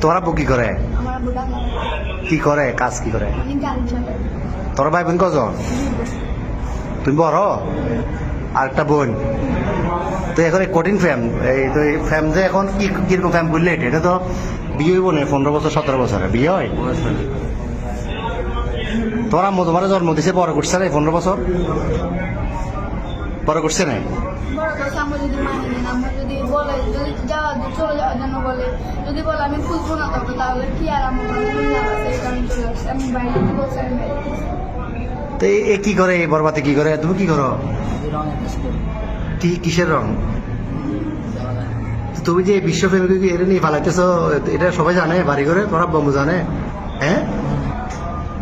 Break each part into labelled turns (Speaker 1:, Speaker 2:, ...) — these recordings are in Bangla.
Speaker 1: তো আব্বু কি করে? কি করে? কাজ কি করে? তোর ভাই বোন কজন? তুমি বড়? আর একটা বোন? তো এখন কঠিন ফ্যাম এই তো এই ফ্যাম যে এখন কি কীরকম ফ্যাম বললে এটা? তো বিয়ে হইব পনেরো বছর, সতেরো বছরে। বিয়ে হয়। তোমার আম্মু তোমার জন্ম দিছে বড় করছে না পনেরো বছর। বড় করছে না
Speaker 2: মানি না।
Speaker 1: তো এ- কি করে বরবাতে কি করে? তুমি কি করো? কি কিসের রং? তুমি যে বিশ্ব ফ্যামিলি এটা নিয়ে ফালাইতেছো এটা সবাই জানে বাড়ি করে তোমার আব্বা জানে। হ্যাঁ?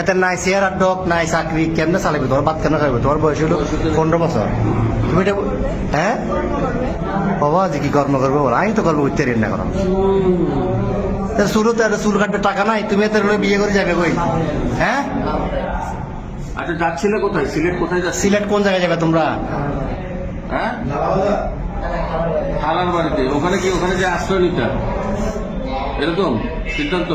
Speaker 1: এতে নাই আর ডক নাই চাকরি কেমনে চালাবে? তোমার বাদ কেন খাবে তোমার বয়স হলো পনেরো বছর। তুমি এটা হ্যাঁ? বাবা যে কি কর্ম করব আমি তো কর্ম করতে ঋণ না করো শুরুতে এত চুল কাটবে টাকা নাই তুমি এত বিয়ে করে যাবে কই? হ্যাঁ?
Speaker 3: আচ্ছা যাচ্ছিলে কোথায়? সিলেট কোথায় যাচ্ছি
Speaker 1: সিলেট কোন জায়গায় যাবে তোমরা?
Speaker 3: হ্যাঁ? খালার বাড়িতে। ওখানে কি ওখানে যে আশ্রয় নিতে এরকম? সিদ্ধান্ত?